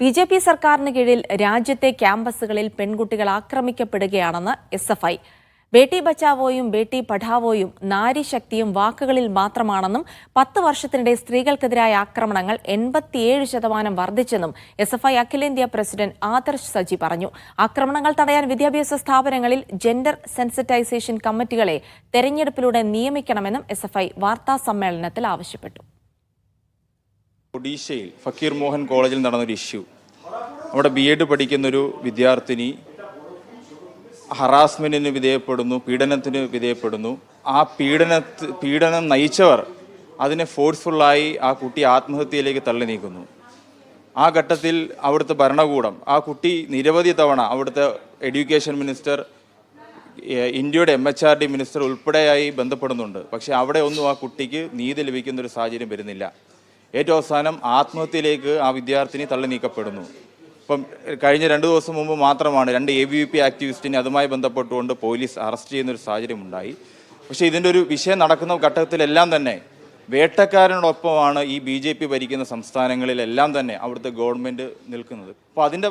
B J P സർക്കാരിന് കീഴിൽ രാജ്യത്തെ ക്യാമ്പസുകളിൽ പെൺകുട്ടികൾ ആക്രമിക്കപ്പെടുകയാണെന്ന് എസ് എഫ് ഐ. ബേട്ടി ബച്ചാവോയും ബേട്ടി പഠാവോയും നാരിശക്തിയും വാക്കുകളിൽ മാത്രമാണെന്നും പത്ത് വർഷത്തിനിടെ സ്ത്രീകൾക്കെതിരായ ആക്രമണങ്ങൾ എൺപത്തിയേഴ് ശതമാനം വർദ്ധിച്ചെന്നും എസ് എഫ് ഐ അഖിലേന്ത്യാ പ്രസിഡന്റ് ആദർശ് സജി പറഞ്ഞു. ആക്രമണങ്ങൾ തടയാൻ വിദ്യാഭ്യാസ സ്ഥാപനങ്ങളിൽ ജെൻഡർ സെൻസിറ്റൈസേഷൻ കമ്മിറ്റികളെ തെരഞ്ഞെടുപ്പിലൂടെ നിയമിക്കണമെന്നും എസ് എഫ് ഐ വാർത്താ സമ്മേളനത്തിൽ ആവശ്യപ്പെട്ടു. ഒഡീഷയിൽ ഫക്കീർ മോഹൻ കോളേജിൽ നടന്നൊരു ഇഷ്യൂ. അവിടെ ബി എഡ് പഠിക്കുന്നൊരു വിദ്യാർത്ഥിനി ഹറാസ്മെന്റിന് വിധേയപ്പെടുന്നു പീഡനത്തിന് വിധേയപ്പെടുന്നു. ആ പീഡന പീഡനം നയിച്ചവർ അതിനെ ഫോഴ്സ്ഫുള്ളായി ആ കുട്ടി ആത്മഹത്യയിലേക്ക് തള്ളി നീക്കുന്നു. ആ ഘട്ടത്തിൽ അവിടുത്തെ ഭരണകൂടം ആ കുട്ടി നിരവധി തവണ അവിടുത്തെ എഡ്യൂക്കേഷൻ മിനിസ്റ്റർ ഇന്ത്യയുടെ M H R D minister ഉൾപ്പെടെയായി ബന്ധപ്പെടുന്നുണ്ട്. പക്ഷേ അവിടെ ഒന്നും ആ കുട്ടിക്ക് നീതി ലഭിക്കുന്ന ഒരു സാഹചര്യം വരുന്നില്ല. ഏറ്റവും അവസാനം ആത്മഹത്യയിലേക്ക് ആ വിദ്യാർത്ഥിനി തള്ളി നീക്കപ്പെടുന്നു. ഇപ്പം കഴിഞ്ഞ രണ്ട് ദിവസം മുമ്പ് മാത്രമാണ് രണ്ട് എ ബി വി പി ആക്ടിവിസ്റ്റിനെ അതുമായി ബന്ധപ്പെട്ടുകൊണ്ട് പോലീസ് അറസ്റ്റ് ചെയ്യുന്ന ഒരു സാഹചര്യം ഉണ്ടായി. പക്ഷേ ഇതിന്റെ ഒരു വിഷയം നടക്കുന്ന ഘട്ടത്തിലെല്ലാം തന്നെ വേട്ടക്കാരനോടൊപ്പമാണ് ഈ ബി ഭരിക്കുന്ന സംസ്ഥാനങ്ങളിലെല്ലാം തന്നെ അവിടുത്തെ ഗവൺമെന്റ് നിൽക്കുന്നത്. അപ്പോൾ അതിന്റെ